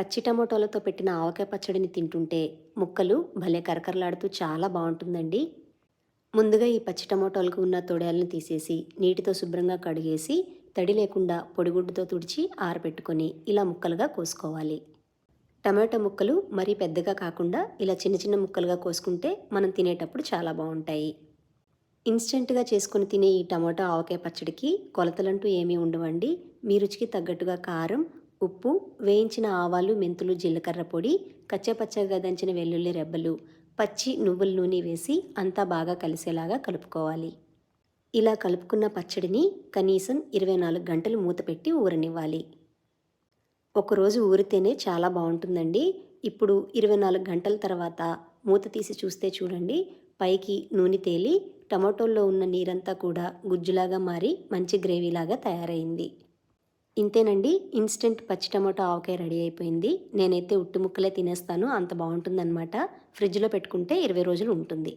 పచ్చి టమోటాలతో పెట్టిన ఆవకాయ పచ్చడిని తింటుంటే ముక్కలు భలే కరకరలాడుతూ చాలా బాగుంటుందండి. ముందుగా ఈ పచ్చి టమోటోలకు ఉన్న తొడయాలను తీసేసి నీటితో శుభ్రంగా కడిగేసి తడి లేకుండా పొడిగుడ్డుతో తుడిచి ఆరబెట్టుకొని ఇలా ముక్కలుగా కోసుకోవాలి. టమాటో ముక్కలు మరీ పెద్దగా కాకుండా ఇలా చిన్న చిన్న ముక్కలుగా కోసుకుంటే మనం తినేటప్పుడు చాలా బాగుంటాయి. ఇన్స్టెంట్గా చేసుకుని తినే ఈ టమాటో ఆవకాయ పచ్చడికి కొలతలంటూ ఏమీ ఉండవండి. మీ రుచికి తగ్గట్టుగా కారం ఉప్పు వేయించిన ఆవాలు మెంతులు జీలకర్ర పొడి కచ్చపచ్చగా దంచిన వెల్లుల్లి రెబ్బలు పచ్చి నువ్వుల నూనె వేసి అంతా బాగా కలిసేలాగా కలుపుకోవాలి. ఇలా కలుపుకున్న పచ్చడిని కనీసం ఇరవై నాలుగు గంటలు మూత పెట్టి ఊరనివ్వాలి. ఒకరోజు ఊరితేనే చాలా బాగుంటుందండి. ఇప్పుడు ఇరవై నాలుగు గంటల తర్వాత మూత తీసి చూస్తే చూడండి పైకి నూనె తేలి టమాటోల్లో ఉన్న నీరంతా కూడా గుజ్జులాగా మారి మంచి గ్రేవీలాగా తయారైంది. ఇంతేనండి ఇన్స్టెంట్ పచ్చి టమాటో ఆవకాయ రెడీ అయిపోయింది. నేనైతే ఉట్టి ముక్కలే తినేస్తాను అంత బాగుంటుందన్నమాట. ఫ్రిడ్జ్లో పెట్టుకుంటే ఇరవై రోజులు ఉంటుంది.